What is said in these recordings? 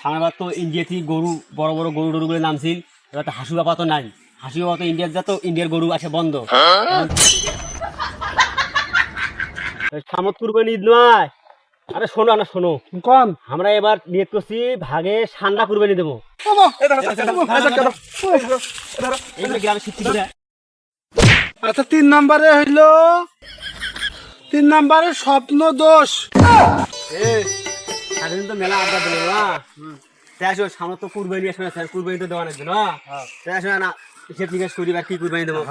সামনেবার তো ইন্ডিয়া থেকে গরু বড় বড় গরু টরুগুলো নামছিল। এবার তো হাসু বাপা তো নাই। হাসু বাপা তো ইন্ডিয়ার যা তো ইন্ডিয়ার গরু আছে বন্ধ। সামত কুরবানি ঈদ নয়? আরে শোনো না শোনো। কোন আমরা এবার নিয়ত করছি ভাগে সান্ডা কুরবানি দেবো। আচ্ছা তিন নম্বরে হইল তিন নম্বরে স্বপ্ন দোষ সারাদিন তো মেলা আড্ডা দিল না? তাই আসো সামনে তো কুরবানি আসবে না কুরবানি তো দেওয়া লাগবে না? তাই আসো না হিসেব নিকাশ করি বা কি কুরবানি দেবো?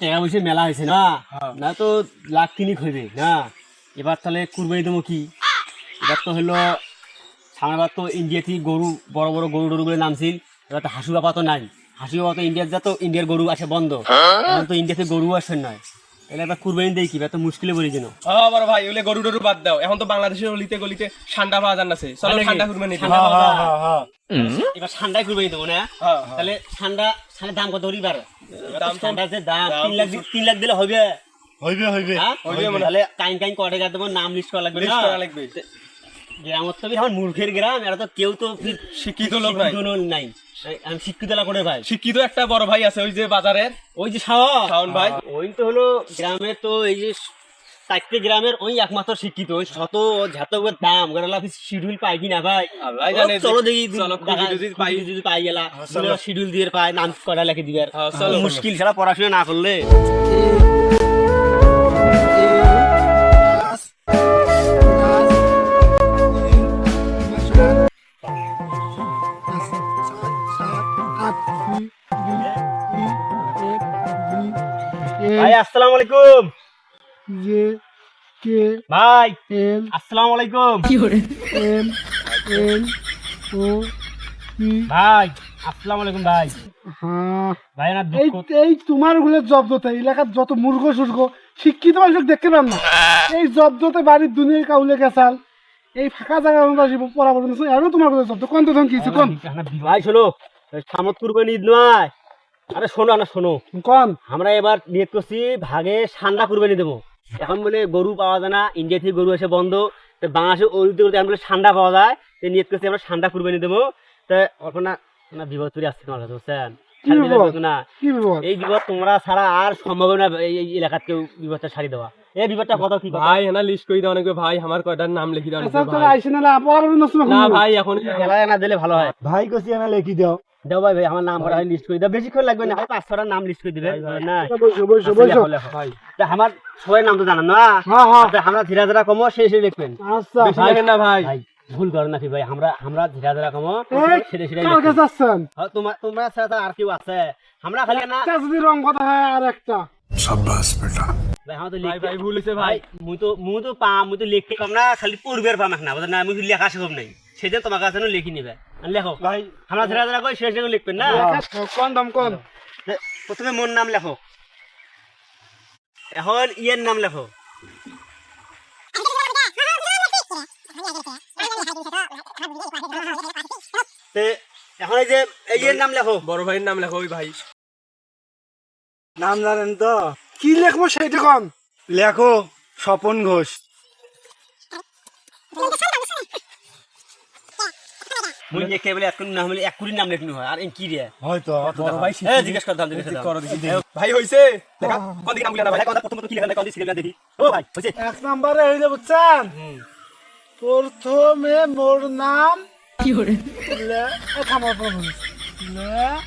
টাকা পয়সা মেলা হয়েছে না? না তো লাখ তিনিক হইবে না? এবার তাহলে কুরবানি দেবো কি? এবার তো হলো সামনেবার তো ইন্ডিয়া থেকে গরু বড় বড় গরু টরুগুলো নামছিল এবার তো হাসু বাপা তো নাই। হাসু বাপা তো ইন্ডিয়ার যা তো ইন্ডিয়ার গরু আছে বন্ধ। এখন তো ইন্ডিয়া থেকে গরু আসেন নয় তাহলে এবার কুরবানি দেই কি এত মুশকিলে বলি যেন হ্যাঁ বড় ভাই ওলে গরু ডরু বাদ দাও এখন তো বাংলাদেশের অলিতে গলিতে ঠান্ডা পাওয়া যান আছে চলো ঠান্ডা কুরবানি দিই। ঠান্ডা পাওয়া যায়। এবার ঠান্ডায় কুরবানি দেবো না হ্যাঁ, হ্যাঁ। তাহলে ঠান্ডা ঠান্ডার দাম কত হরিবার দাম ঠান্ডা যে দাম তিন লাখ তিন লাখ দিলে হবে হইবে হইবে হ্যাঁ? হইবে মনে তাহলে কাইন কাইন কটে গা দেবো নাম লিস্ট করা লাগবে লিস্ট করা লাগবে। গ্রামত তো আমার মূর্খের গ্রাম এরা তো কেউ তো শিক্ষিত লোক নাই। নাই। আমি শিক্ষিত এলা করে ভাই। শিক্ষিত একটা বড় ভাই আছে ওই যে বাজারের। ওই যে শাওন। শাওন ভাই। ওই তো হলো গ্রামে তো এই যে চারটে গ্রামের ওই একমাত্র শিক্ষিত ওই শত যত করে দাম। গেলা শিডিউল পাই কি না ভাই? আল্লাহ চলো দেখি যদি পাই। যদি পাই গেলা শিডিউল দিয়ে পাই নাম করা লেখে দিবে? হ্যাঁ, মুশকিল ছাড়া পড়াশোনা না করলে। ভাই আসসালামু আলাইকুম যে কে ভাই এম আসসালামু আলাইকুম এম এন ও ভাই আসসালামু আলাইকুম ভাই। হ্যাঁ। ভাই না এই এই তোমারগুলো জব্দতে এলাকার যত মূর্খ সুর্খ শিক্ষিত মানুষ দেখতে পান না। এই জব্দতে বাড়ির দুনিয়ার কাউলে গেছাল এই ফাঁকা জায়গা আমরা পরামর্শ নিচ্ছি আরও তোমার কথা জব্দ। কোন তো ধন কিছু কোন? ভাই শোনো। সামত কুরবানি ঈদ নয়। আরে শোনো না শোনো। কোন? আমরা এবার নিয়ত করছি ভাগে সান্ডা কুরবানি দেবো। এখন বলে গরু পাওয়া যায় না ইন্ডিয়া থেকে গরু এসে বন্ধ। তো বাংলাদেশে ওইতে করতে আমরা সান্ডা পাওয়া যায় তো নিয়ত করছি আমরা সান্ডা কুরবানি দেবো। তো অল্প না বিপদ চুরি আসছে তোমার কাছে বুঝছেন? না। এই বিপদ তোমরা ছাড়া আর সম্ভব না এই এলাকার কেউ বিপদটা সারি দেওয়া। এই বিপদটা কত কি ভাই এনা লিস্ট করে দাও অনেক ভাই আমার কয়টার নাম লিখে দাও আচ্ছা আইসি না ভাই এখন না দিলে ভালো হয়। ভাই কছি না লেখি দাও। দাও ভাই ভাই আমার নাম করা লিস্ট করে দাও। বেশিক্ষণ লাগবে না পাঁচ ছটা নাম লিস্ট করে দিবে। না। আচ্ছা, আমার সবাই নাম তো জানেন না? হ্যাঁ হ্যাঁ। আচ্ছা, আমরা ধীরে ধীরে কমো সেই সেই লিখবেন আচ্ছা না ভাই। ভাই। ভুল করো নাকি ভাই? আমরা আমরা ধীরে ধীরে কমো সেটা সেটাই হ্যাঁ, তোমার তোমরা ছাড়া আর কেউ আছে। আমরা খালি না রং কথা হয় আর একটা। ভাই আমরা তো ভাই ভাই ভুল ভাই। মুই তো মুই তো পাম মুই তো লিখতে পাম না খালি পূর্বের পাম না বুঝলেন না মুই লেখা শিখব নাই। সেদিন তোমার কাছে লিখি নিবে। লেখো ভাই আমরা ধীরে ধীরে কই শেষ শেষ লিখবেন না? কোন দাম কোন প্রথমে মোর নাম লেখো। এখন ইয়ের নাম লেখো। এখন এই যে এই যে নাম লেখো। বড় ভাইয়ের নাম লেখো ওই ভাই। নাম জানেন তো? কি লেখবো সেইটা কম? লেখো স্বপন ঘোষ। মুই বলে এক নাম হলে এক নাম লেখনি হয় আর কি রে হয়তো বড় ভাই এ জিজ্ঞেস করতাম জিজ্ঞেস করো ভাই হইছে? দেখা কোন দিকে নাম লিখা না ভাই কথা প্রথমত কি লেখা কোন দিকে দেখি? ও ভাই হইছে। এক নম্বরে হইলে বুঝছেন? প্রথমে মোর নাম লে- এ থামো, থামো, থামো। লে-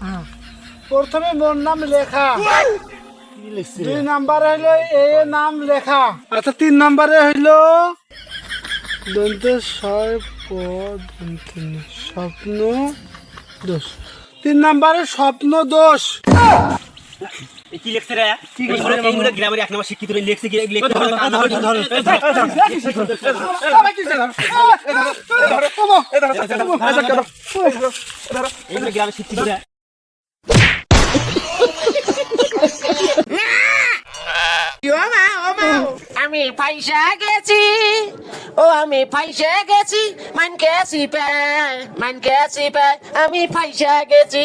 হ্যাঁ। প্রথমে মোর নাম লেখা। দুই নাম্বারে হইল এ নাম লেখা। আচ্ছা তিন নাম্বারে হইল? দন্ত স্বপ্ন দোষ তিন নাম্বারে স্বপ্ন দোষ কি লিখছে রে কি এইগুলো গ্রামের এক নম্বর শিক্ষিত হয়ে কি এইগুলো গ্রামের শিক্ষিত রে আমি পয়সা গেছি। ও, আমি পয়সা গেছি। মান গেছি পে মান গেছি পে আমি পয়সা গেছি।